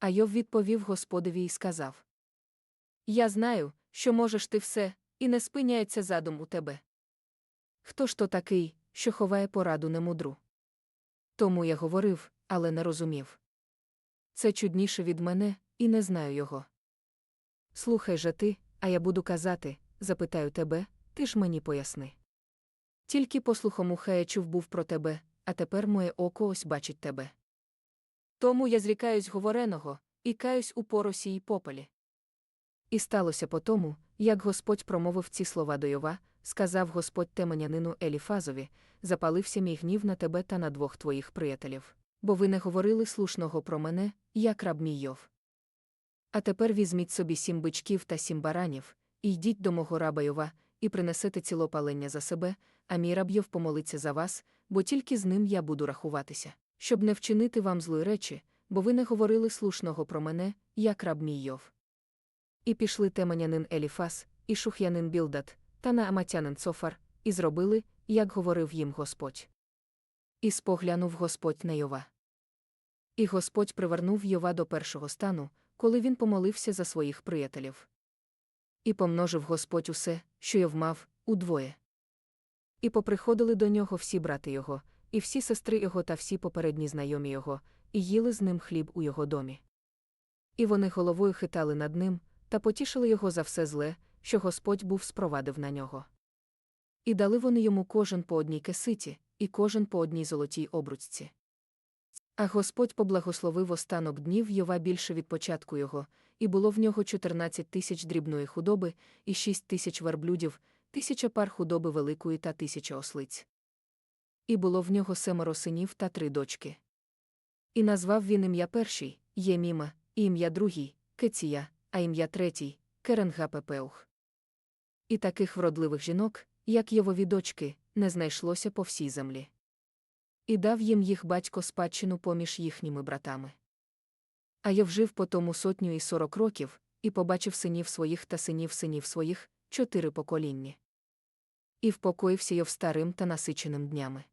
А Йов відповів Господові і сказав: Я знаю, що можеш ти все, і не спиняється задум у тебе. Хто ж то такий, що ховає пораду немудру? Тому я говорив, але не розумів. Це чудніше від мене, і не знаю його. Слухай же ти, а я буду казати, запитаю тебе, ти ж мені поясни. Тільки послухом уха я чув був про тебе, а тепер моє око ось бачить тебе. Тому я зрікаюсь говореного, і каюсь у поросі й попелі. І сталося по тому, як Господь промовив ці слова до Йова, сказав Господь теманянину Еліфазові, запалився мій гнів на тебе та на двох твоїх приятелів, бо ви не говорили слушного про мене, як раб мій Йов. А тепер візьміть собі сім бичків та сім баранів, і йдіть до мого раба Йова, і принесете цілопалення за себе, а мій раб Йов помолиться за вас, бо тільки з ним я буду рахуватися, щоб не вчинити вам злої речі, бо ви не говорили слушного про мене, як раб мій Йов. І пішли теманянин Еліфас, і шух'янин Білдат, та нааматянин Цофар, і зробили, як говорив їм Господь. І споглянув Господь на Йова. І Господь привернув Йова до першого стану, коли він помолився за своїх приятелів. І помножив Господь усе, що Йов мав, удвоє. І поприходили до нього всі брати його, і всі сестри його та всі попередні знайомі його, і їли з ним хліб у його домі. І вони головою хитали над ним, та потішили його за все зле, що Господь був спровадив на нього. І дали вони йому кожен по одній кеситі, і кожен по одній золотій обруцці. А Господь поблагословив останок днів Йова більше від початку його, і було в нього 14 тисяч дрібної худоби, і 6 тисяч верблюдів, тисяча пар худоби великої та тисяча ослиць. І було в нього семеро синів та три дочки. І назвав він ім'я перший Єміма, і ім'я другий Кеція, а ім'я третій Керенгапепеух. І таких вродливих жінок, як Йовові дочки, не знайшлося по всій землі. І дав їм їх батько спадщину поміж їхніми братами. А Йов жив по тому сотню і сорок років, і побачив синів своїх та синів синів своїх чотири покоління. І впокоївся Йов старим та насиченим днями.